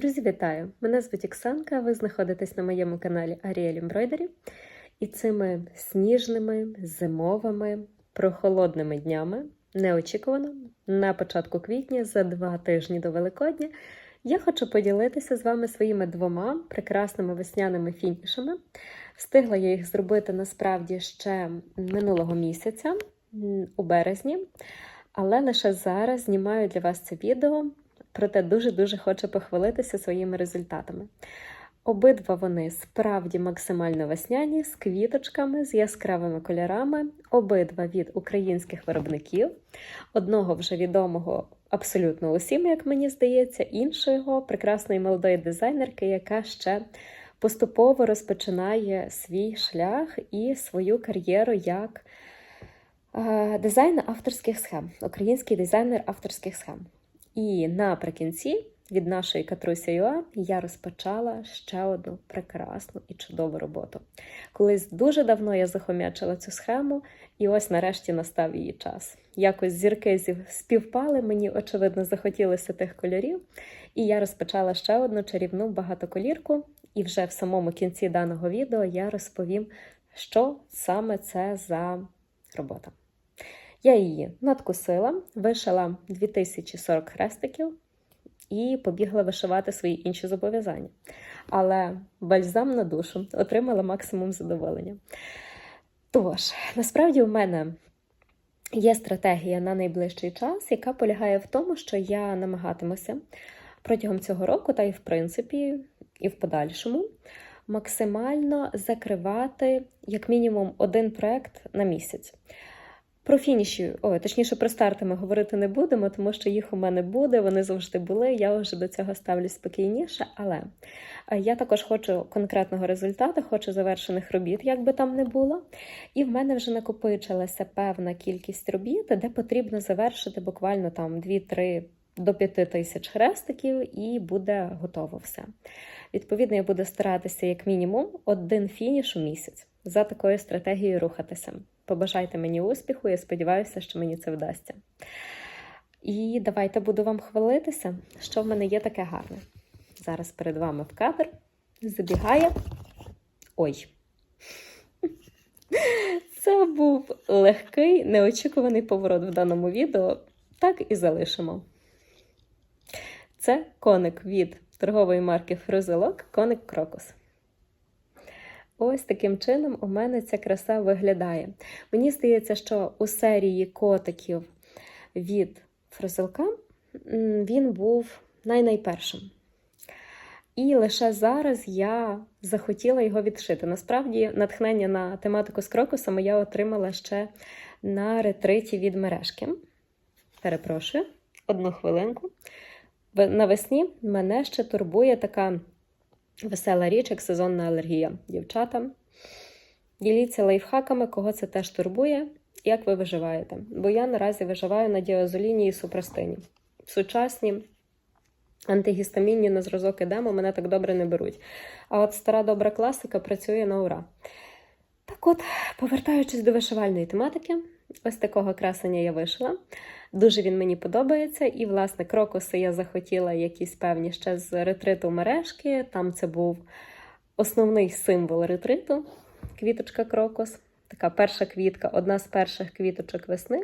Друзі, вітаю! Мене звуть Оксанка, ви знаходитесь на моєму каналі Ariel Embroidery. І цими сніжними, зимовими, прохолодними днями, неочікувано, на початку квітня, за два тижні до Великодня, я хочу поділитися з вами своїми двома прекрасними весняними фінішами. Встигла я їх зробити насправді ще минулого місяця, у березні, але лише зараз знімаю для вас це відео проте дуже-дуже хочу похвалитися своїми результатами. Обидва вони справді максимально весняні, з квіточками, з яскравими кольорами, обидва від українських виробників, одного вже відомого абсолютно усім, як мені здається, іншого прекрасної молодої дизайнерки, яка ще поступово розпочинає свій шлях і свою кар'єру як е, дизайн авторських схем, український дизайнер авторських схем. І наприкінці від нашої Катруся Юа я розпочала ще одну прекрасну і чудову роботу. Колись дуже давно я захомячила цю схему, і ось нарешті настав її час. Якось зірки співпали, мені очевидно захотілося тих кольорів, і я розпочала ще одну чарівну багатоколірку. І вже в самому кінці даного відео я розповім, що саме це за робота. Я її надкусила, вишила 2040 хрестиків і побігла вишивати свої інші зобов'язання. Але бальзам на душу отримала максимум задоволення. Тож, насправді, у мене є стратегія на найближчий час, яка полягає в тому, що я намагатимуся протягом цього року, та й в принципі, і в подальшому, максимально закривати як мінімум один проект на місяць. Про фініші, о, точніше, про старти ми говорити не будемо, тому що їх у мене буде, вони завжди були. Я вже до цього ставлюсь спокійніше. Але е, я також хочу конкретного результату, хочу завершених робіт, як би там не було. І в мене вже накопичилася певна кількість робіт, де потрібно завершити буквально там 2-3 до 5 тисяч хрестиків, і буде готово все. Відповідно, я буду старатися як мінімум один фініш у місяць за такою стратегією рухатися. Побажайте мені успіху, я сподіваюся, що мені це вдасться. І давайте буду вам хвалитися, що в мене є таке гарне. Зараз перед вами в кадр забігає. Ой. Це був легкий, неочікуваний поворот в даному відео. Так і залишимо. Це коник від торгової марки Фрузелок, коник Крокус. Ось таким чином у мене ця краса виглядає. Мені здається, що у серії котиків від Фрузелка він був най-найпершим. І лише зараз я захотіла його відшити. Насправді, натхнення на тематику з крокусами я отримала ще на ретриті від мережки. Перепрошую, одну хвилинку. Навесні мене ще турбує така весела річ, як сезонна алергія. Дівчата, діліться лайфхаками, кого це теж турбує, як ви виживаєте. Бо я наразі виживаю на діазоліні і супрастині. Сучасні антигістамінні на зразок ідемо, мене так добре не беруть. А от стара добра класика працює на ура. Так от, повертаючись до вишивальної тематики, ось такого красення я вишила. Дуже він мені подобається. І, власне, крокуси я захотіла якісь певні ще з ретриту мережки. Там це був основний символ ретриту квіточка крокус. Така перша квітка, одна з перших квіточок весни.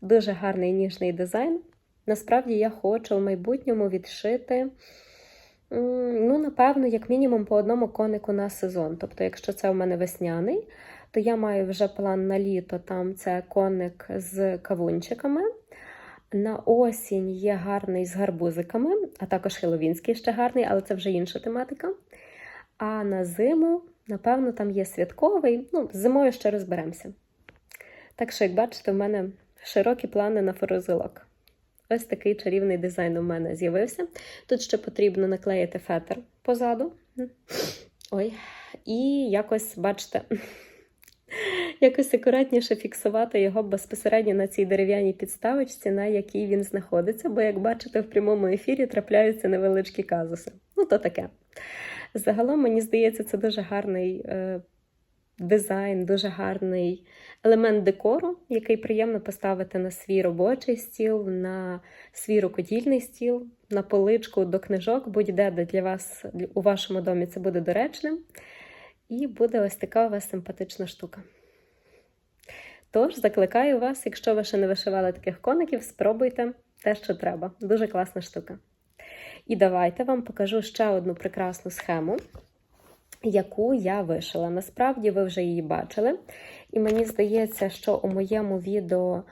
Дуже гарний ніжний дизайн. Насправді я хочу в майбутньому відшити, ну, напевно, як мінімум по одному конику на сезон. Тобто, якщо це у мене весняний, то я маю вже план на літо, там це коник з кавунчиками. На осінь є гарний з гарбузиками, а також хеловінський ще гарний, але це вже інша тематика. А на зиму, напевно, там є святковий. Ну, з зимою ще розберемося. Так що, як бачите, в мене широкі плани на форозилок. Ось такий чарівний дизайн у мене з'явився. Тут ще потрібно наклеїти фетр позаду. Ой. І якось, бачите, якось акуратніше фіксувати його безпосередньо на цій дерев'яній підставочці, на якій він знаходиться, бо, як бачите, в прямому ефірі трапляються невеличкі казуси. Ну, то таке. Загалом, мені здається, це дуже гарний е, дизайн, дуже гарний елемент декору, який приємно поставити на свій робочий стіл, на свій рукодільний стіл. на поличку до книжок, будь-де де для вас у вашому домі це буде доречним. І буде ось така у вас симпатична штука. Тож, закликаю вас, якщо ви ще не вишивали таких коників, спробуйте те, що треба. Дуже класна штука. І давайте вам покажу ще одну прекрасну схему, яку я вишила. Насправді, ви вже її бачили. І мені здається, що у моєму відео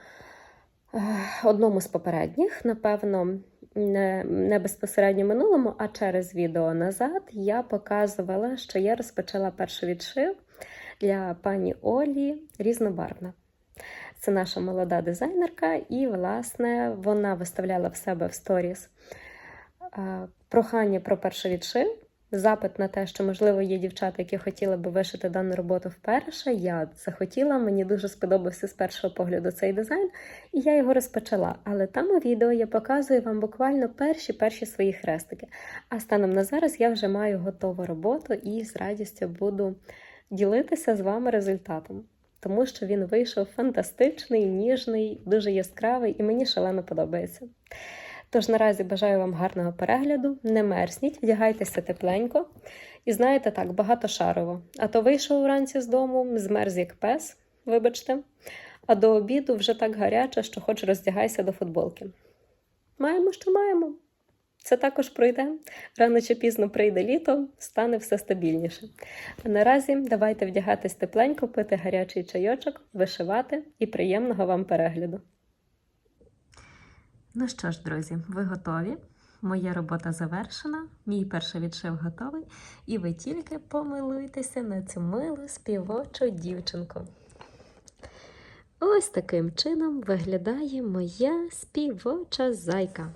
одному з попередніх, напевно, не, не безпосередньо минулому, а через відео назад я показувала, що я розпочала перший відшив для пані Олі різнобарвна. Це наша молода дизайнерка, і, власне, вона виставляла в себе в сторіс прохання про перший відшив запит на те, що, можливо, є дівчата, які хотіли би вишити дану роботу вперше. Я захотіла, мені дуже сподобався з першого погляду цей дизайн, і я його розпочала. Але там у відео я показую вам буквально перші-перші свої хрестики. А станом на зараз я вже маю готову роботу і з радістю буду ділитися з вами результатом. Тому що він вийшов фантастичний, ніжний, дуже яскравий і мені шалено подобається. Тож наразі бажаю вам гарного перегляду, не мерзніть, вдягайтеся тепленько. І знаєте так, багатошарово. А то вийшов вранці з дому, змерз як пес, вибачте, а до обіду вже так гаряче, що хоч роздягайся до футболки. Маємо, що маємо. Це також пройде. Рано чи пізно прийде літо, стане все стабільніше. А наразі давайте вдягатись тепленько, пити гарячий чайочок, вишивати і приємного вам перегляду! Ну що ж, друзі, ви готові? Моя робота завершена, мій перший відшив готовий, і ви тільки помилуйтеся на цю милу співочу дівчинку. Ось таким чином виглядає моя співоча зайка.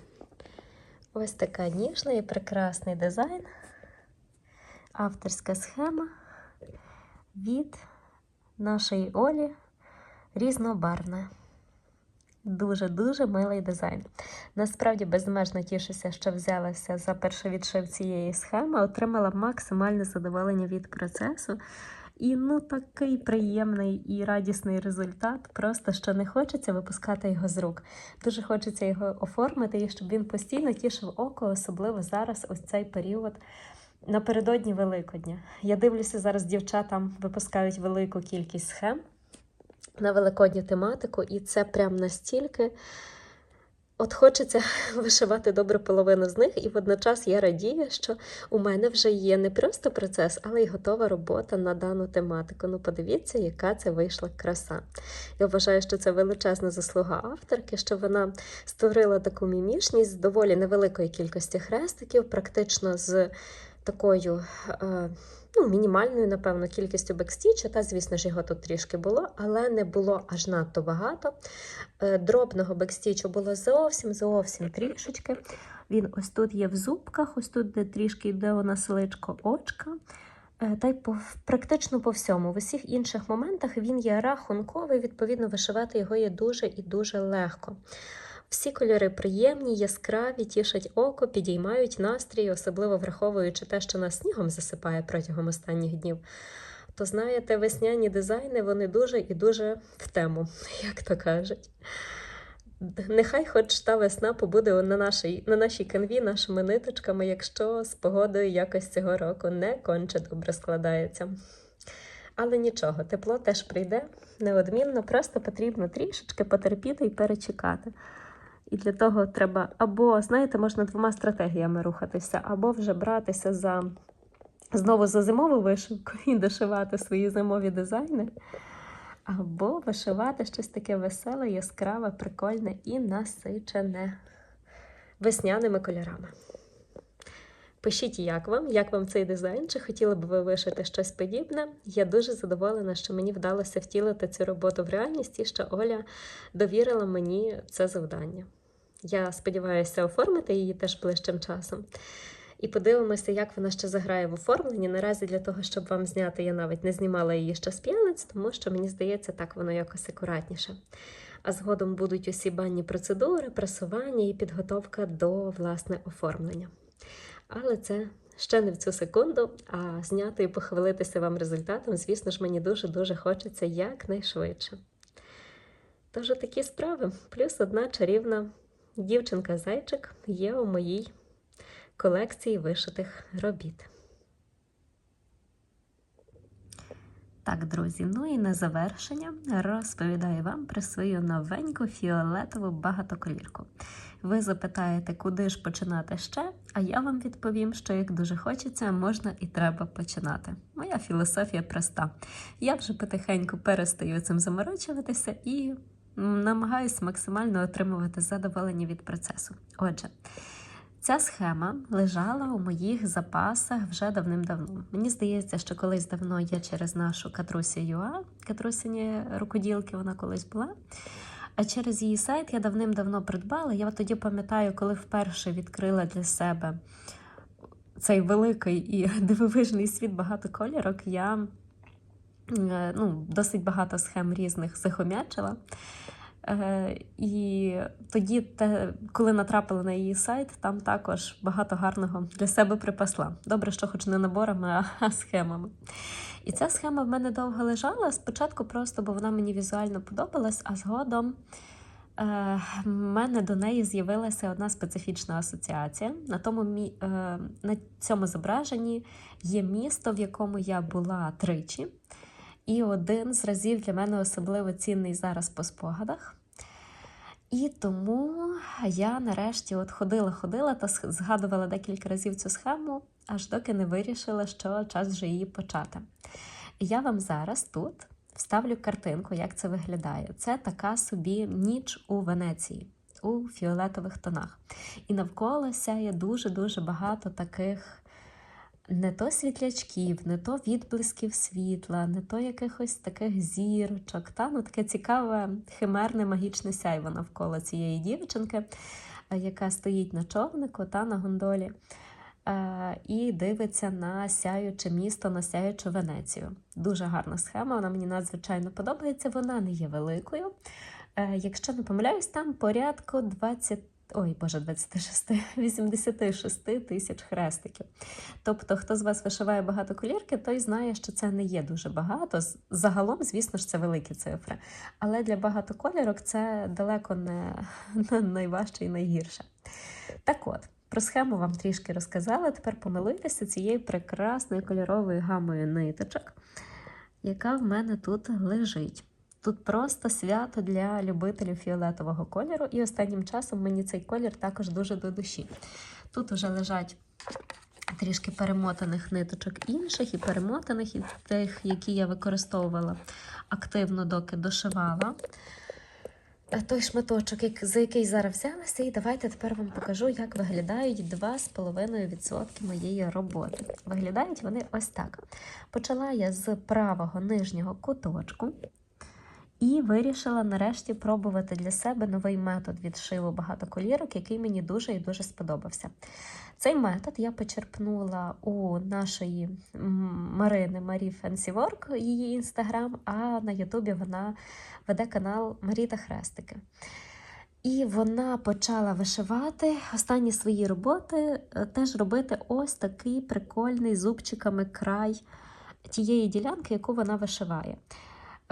Ось така ніжна і прекрасний дизайн, авторська схема від нашої Олі різнобарвна. Дуже-дуже милий дизайн. Насправді безмежно тішуся, що взялася за перший відшив цієї схеми, отримала максимальне задоволення від процесу. І ну такий приємний і радісний результат, просто що не хочеться випускати його з рук. Дуже хочеться його оформити і щоб він постійно тішив око, особливо зараз, ось цей період. Напередодні Великодня. Я дивлюся, зараз дівчатам випускають велику кількість схем на великодню тематику, і це прям настільки. От хочеться вишивати добру половину з них, і водночас я радію, що у мене вже є не просто процес, але й готова робота на дану тематику. Ну, подивіться, яка це вийшла краса. Я вважаю, що це величезна заслуга авторки, що вона створила таку мімішність з доволі невеликої кількості хрестиків, практично з такою. Е ну, мінімальною, напевно, кількістю бекстіча, та, звісно ж, його тут трішки було, але не було аж надто багато. Е, дробного бекстічу було зовсім зовсім трішечки. Він ось тут є в зубках, ось тут де трішки йде у нас личко очка. Е, та й по, практично по всьому. В усіх інших моментах він є рахунковий, відповідно, вишивати його є дуже і дуже легко. Всі кольори приємні, яскраві, тішать око, підіймають настрій, особливо враховуючи те, що нас снігом засипає протягом останніх днів. То, знаєте, весняні дизайни вони дуже і дуже в тему, як то кажуть. Нехай хоч та весна побуде на нашій на нашій канві нашими ниточками, якщо з погодою якось цього року не конче добре складається. Але нічого, тепло теж прийде неодмінно, просто потрібно трішечки потерпіти і перечекати. І для того треба або, знаєте, можна двома стратегіями рухатися, або вже братися за знову за зимову вишивку і дошивати свої зимові дизайни, або вишивати щось таке веселе, яскраве, прикольне і насичене весняними кольорами. Пишіть, як вам, як вам цей дизайн, чи хотіли б ви вишити щось подібне. Я дуже задоволена, що мені вдалося втілити цю роботу в реальність і що Оля довірила мені це завдання. Я сподіваюся оформити її теж ближчим часом. І подивимося, як вона ще заграє в оформленні. Наразі для того, щоб вам зняти, я навіть не знімала її ще з п'яниць, тому що мені здається, так воно якось акуратніше. А згодом будуть усі банні процедури, пресування і підготовка до власне оформлення. Але це ще не в цю секунду, а зняти і похвалитися вам результатом, звісно ж, мені дуже-дуже хочеться якнайшвидше. Тож такі справи, плюс одна чарівна. Дівчинка-зайчик є у моїй колекції вишитих робіт. Так, друзі, ну і на завершення розповідаю вам про свою новеньку фіолетову багатоколірку. Ви запитаєте, куди ж починати ще, а я вам відповім, що як дуже хочеться, можна і треба починати. Моя філософія проста. Я вже потихеньку перестаю цим заморочуватися і намагаюся максимально отримувати задоволення від процесу. Отже, Ця схема лежала у моїх запасах вже давним-давно. Мені здається, що колись давно я через нашу Катрусі Юа, Катрусіні рукоділки, вона колись була. А через її сайт я давним-давно придбала. Я тоді пам'ятаю, коли вперше відкрила для себе цей великий і дивовижний світ багато кольорок, я е, ну, досить багато схем різних захомячила. Е, І тоді, те, коли натрапила на її сайт, там також багато гарного для себе припасла. Добре, що хоч не наборами, а схемами. І ця схема в мене довго лежала. Спочатку просто, бо вона мені візуально подобалась, а згодом е, в мене до неї з'явилася одна специфічна асоціація. На тому е, на цьому зображенні є місто, в якому я була тричі. І один з разів для мене особливо цінний зараз по спогадах. І тому я нарешті от ходила-ходила та згадувала декілька разів цю схему, аж доки не вирішила, що час вже її почати. Я вам зараз тут вставлю картинку, як це виглядає. Це така собі ніч у Венеції, у фіолетових тонах. І навколо сяє дуже-дуже багато таких не то світлячків, не то відблисків світла, не то якихось таких зірочок. Та? Ну, Таке цікаве химерне магічне сяйво навколо цієї дівчинки, е, яка стоїть на човнику та на гондолі. Е, і дивиться на сяюче місто, на сяючу Венецію. Дуже гарна схема, вона мені надзвичайно подобається. Вона не є великою. Е, якщо не помиляюсь, там порядку 20 ой, боже, 26, 86 тисяч хрестиків. Тобто, хто з вас вишиває багато колірки, той знає, що це не є дуже багато. Загалом, звісно ж, це великі цифри. Але для багатоколірок це далеко не найважче і найгірше. Так от. Про схему вам трішки розказала. Тепер помилуйтеся цією прекрасною кольоровою гамою ниточок, яка в мене тут лежить. Тут просто свято для любителів фіолетового кольору, і останнім часом мені цей колір також дуже до душі. Тут вже лежать трішки перемотаних ниточок інших, і перемотаних, і тих, які я використовувала активно, доки дошивала. Той шматочок, за який зараз взялася, і давайте тепер вам покажу, як виглядають 2,5% моєї роботи. Виглядають вони ось так. Почала я з правого нижнього куточку. І вирішила нарешті пробувати для себе новий метод відшиву багатоколірок, який мені дуже і дуже сподобався. Цей метод я почерпнула у нашої Марини Марі Фенсіворк, її інстаграм, а на Ютубі вона веде канал Маріта Хрестики. І вона почала вишивати останні свої роботи, е, теж робити ось такий прикольний зубчиками край тієї ділянки, яку вона вишиває.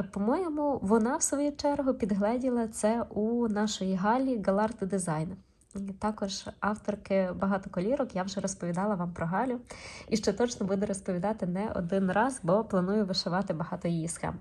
По-моєму, вона в свою чергу підгледіла це у нашої Галі Галарт Дизайн. Також авторки багато колірок я вже розповідала вам про Галю і ще точно буду розповідати не один раз, бо планую вишивати багато її схем.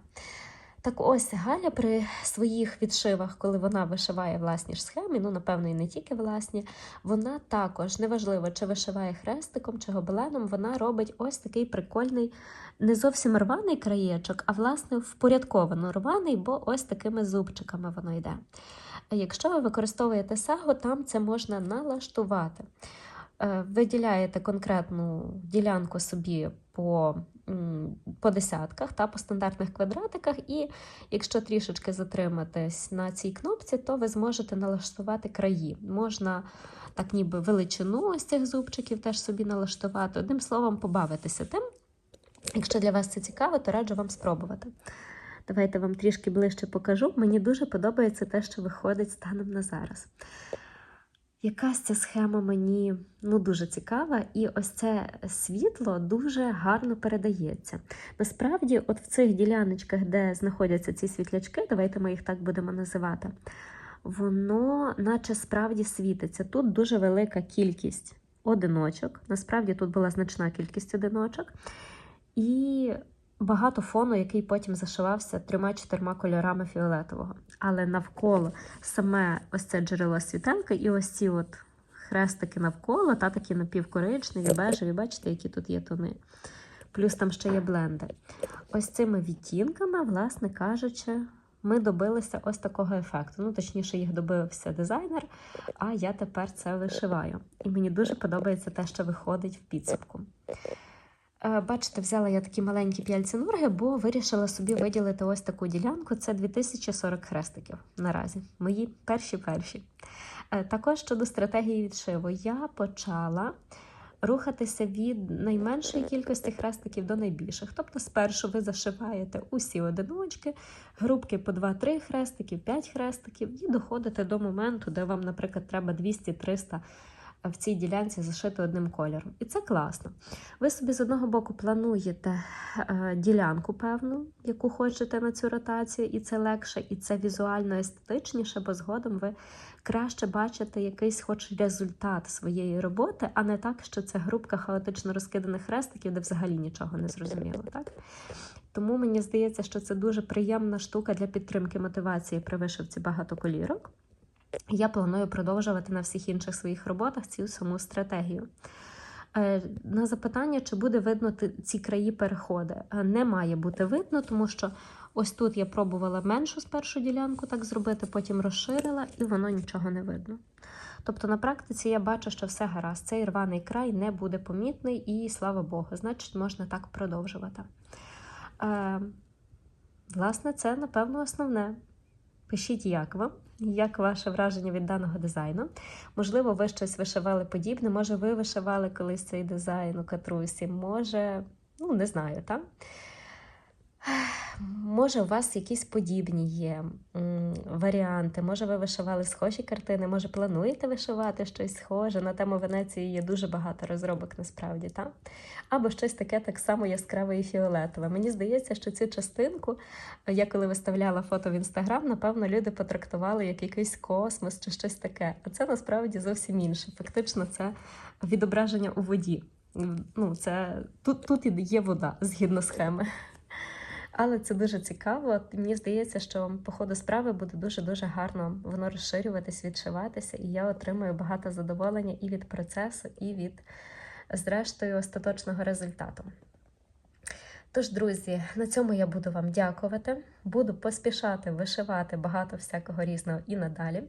Так ось Галя при своїх відшивах, коли вона вишиває власні ж схеми, ну, напевно, і не тільки власні, вона також, неважливо, чи вишиває хрестиком, чи гобеленом, вона робить ось такий прикольний, не зовсім рваний краєчок, а власне впорядковано рваний, бо ось такими зубчиками воно йде. Якщо ви використовуєте сагу, там це можна налаштувати. Е, виділяєте конкретну ділянку собі по по десятках та по стандартних квадратиках, і якщо трішечки затриматись на цій кнопці, то ви зможете налаштувати краї. Можна так ніби величину ось цих зубчиків теж собі налаштувати. Одним словом, побавитися тим. Якщо для вас це цікаво, то раджу вам спробувати. Давайте вам трішки ближче покажу. Мені дуже подобається те, що виходить станом на зараз. Якась ця схема мені ну, дуже цікава, і ось це світло дуже гарно передається. Насправді, от в цих діляночках, де знаходяться ці світлячки, давайте ми їх так будемо називати, воно наче справді світиться. Тут дуже велика кількість одиночок. Насправді тут була значна кількість одиночок. І багато фону, який потім зашивався трьома-чотирма кольорами фіолетового. Але навколо саме ось це джерело світелки і ось ці от хрестики навколо, та такі напівкоричневі, бежеві, бачите, які тут є тони. Плюс там ще є бленди. Ось цими відтінками, власне кажучи, ми добилися ось такого ефекту. Ну, точніше, їх добився дизайнер, а я тепер це вишиваю. І мені дуже подобається те, що виходить в підсумку. Е, Бачите, взяла я такі маленькі п'яльці нурги, бо вирішила собі виділити ось таку ділянку. Це 2040 хрестиків наразі. Мої перші-перші. Е, Також щодо стратегії відшиву, я почала рухатися від найменшої кількості хрестиків до найбільших. Тобто, спершу ви зашиваєте усі одиночки, групки по 2-3 хрестиків, 5 хрестиків, і доходите до моменту, де вам, наприклад, треба 200-300 в цій ділянці зашити одним кольором. І це класно. Ви собі з одного боку плануєте е, ділянку певну, яку хочете на цю ротацію, і це легше, і це візуально естетичніше, бо згодом ви краще бачите якийсь хоч результат своєї роботи, а не так, що це групка хаотично розкиданих хрестиків, де взагалі нічого не зрозуміло. Так? Тому мені здається, що це дуже приємна штука для підтримки мотивації при вишивці багатоколірок. Я планую продовжувати на всіх інших своїх роботах цю саму стратегію. Е, На запитання, чи буде видно ці краї переходи, Е, не має бути видно, тому що ось тут я пробувала меншу спершу ділянку так зробити, потім розширила, і воно нічого не видно. Тобто на практиці я бачу, що все гаразд, цей рваний край не буде помітний, і слава Богу, значить, можна так продовжувати. Е, Власне, це, напевно, основне. Пишіть, як вам, як ваше враження від даного дизайну. Можливо, ви щось вишивали подібне, може, ви вишивали колись цей дизайн у катрусі, може, ну, не знаю, так? Може, у вас якісь подібні є варіанти, може, ви вишивали схожі картини, може, плануєте вишивати щось схоже. На тему Венеції є дуже багато розробок насправді, так? Або щось таке так само яскраве і фіолетове. Мені здається, що цю частинку, я коли виставляла фото в інстаграм, напевно, люди потрактували як якийсь космос чи щось таке. А це насправді зовсім інше. Фактично, це відображення у воді. Ну, це тут, тут і є вода згідно схеми. Але це дуже цікаво. Мені здається, що по ходу справи буде дуже-дуже гарно воно розширюватись, відшиватися, і я отримую багато задоволення і від процесу, і від, зрештою, остаточного результату. Тож, друзі, на цьому я буду вам дякувати. Буду поспішати вишивати багато всякого різного і надалі.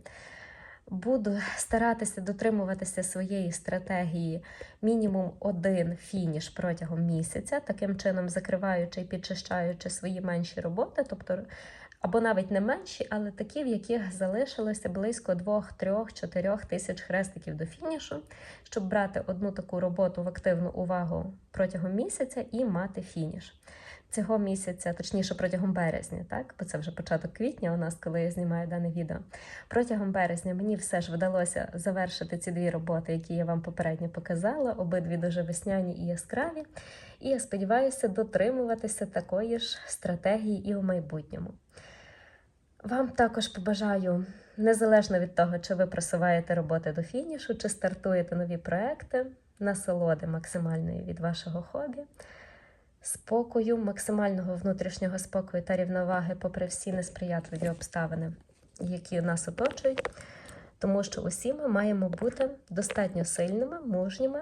Буду старатися дотримуватися своєї стратегії мінімум один фініш протягом місяця, таким чином закриваючи і підчищаючи свої менші роботи, тобто або навіть не менші, але такі, в яких залишилося близько 2, 3, 4 тисяч хрестиків до фінішу, щоб брати одну таку роботу в активну увагу протягом місяця і мати фініш. Цього місяця, точніше протягом березня, так, бо це вже початок квітня у нас, коли я знімаю дане відео. Протягом березня мені все ж вдалося завершити ці дві роботи, які я вам попередньо показала, обидві дуже весняні і яскраві. І я сподіваюся дотримуватися такої ж стратегії і у майбутньому. Вам також побажаю, незалежно від того, чи ви просуваєте роботи до фінішу, чи стартуєте нові проекти, насолоди максимальної від вашого хобі, спокою, максимального внутрішнього спокою та рівноваги, попри всі несприятливі обставини, які нас оточують, тому що усі ми маємо бути достатньо сильними, мужніми,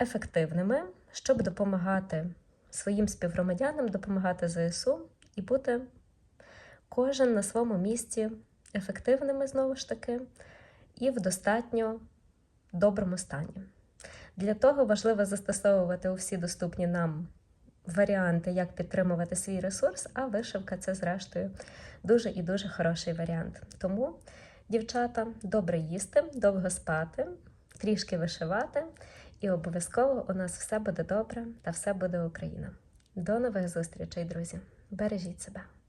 ефективними, щоб допомагати своїм співгромадянам, допомагати ЗСУ і бути кожен на своєму місці ефективними знову ж таки і в достатньо доброму стані. Для того важливо застосовувати усі доступні нам варіанти, як підтримувати свій ресурс, а вишивка це, зрештою, дуже і дуже хороший варіант. Тому, дівчата, добре їсти, довго спати, трішки вишивати, і обов'язково у нас все буде добре та все буде Україна. До нових зустрічей, друзі! Бережіть себе!